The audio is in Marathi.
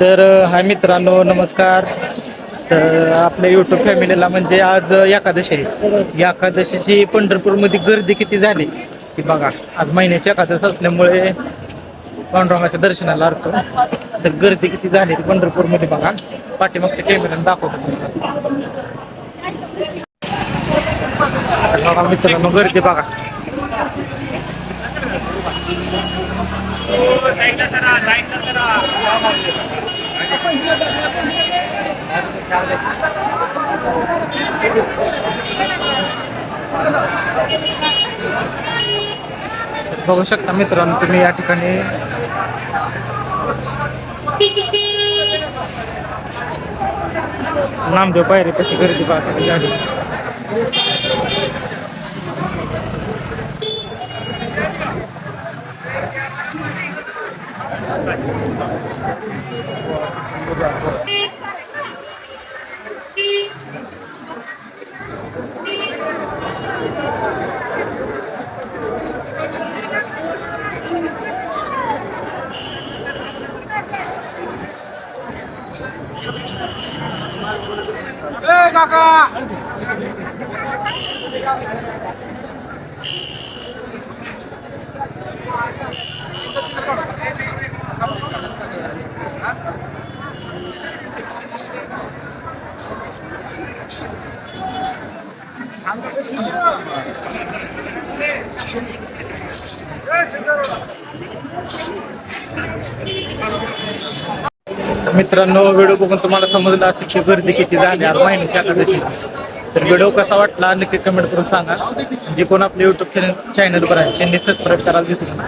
तर हाय मित्रांनो नमस्कार. तर आपल्या युट्यूब फॅमिलीला म्हणजे आज एकादशी आहे. या एकादशीची पंढरपूरमध्ये गर्दी किती झाली? की बघा आज महिन्याची एकादश असल्यामुळे पांडुरंगाच्या दर्शनाला अर्थ तर गर्दी किती झाली ती पंढरपूरमध्ये बघा. पाठीमागच्या कॅमेऱ्याने दाखवतो तुम्हाला. बघा मित्रांनो गर्दी बघा. बघू शकता मित्रांनो तुम्ही या ठिकाणी नामदेव पायरी कशी गर्दी पाहता गाडी. तर मित्रांनो व्हिडिओ बघून तुम्हाला समजलं असेल की गर्दी किती झाली आज महिन्याची एकादशी तर व्हिडिओ कसा वाटला नक्की कमेंट करून सांगा. जे कोण आपले युट्यूब चॅनल चॅनलवर आहे त्यांनी सबस्क्राईब करायला दिसू नका.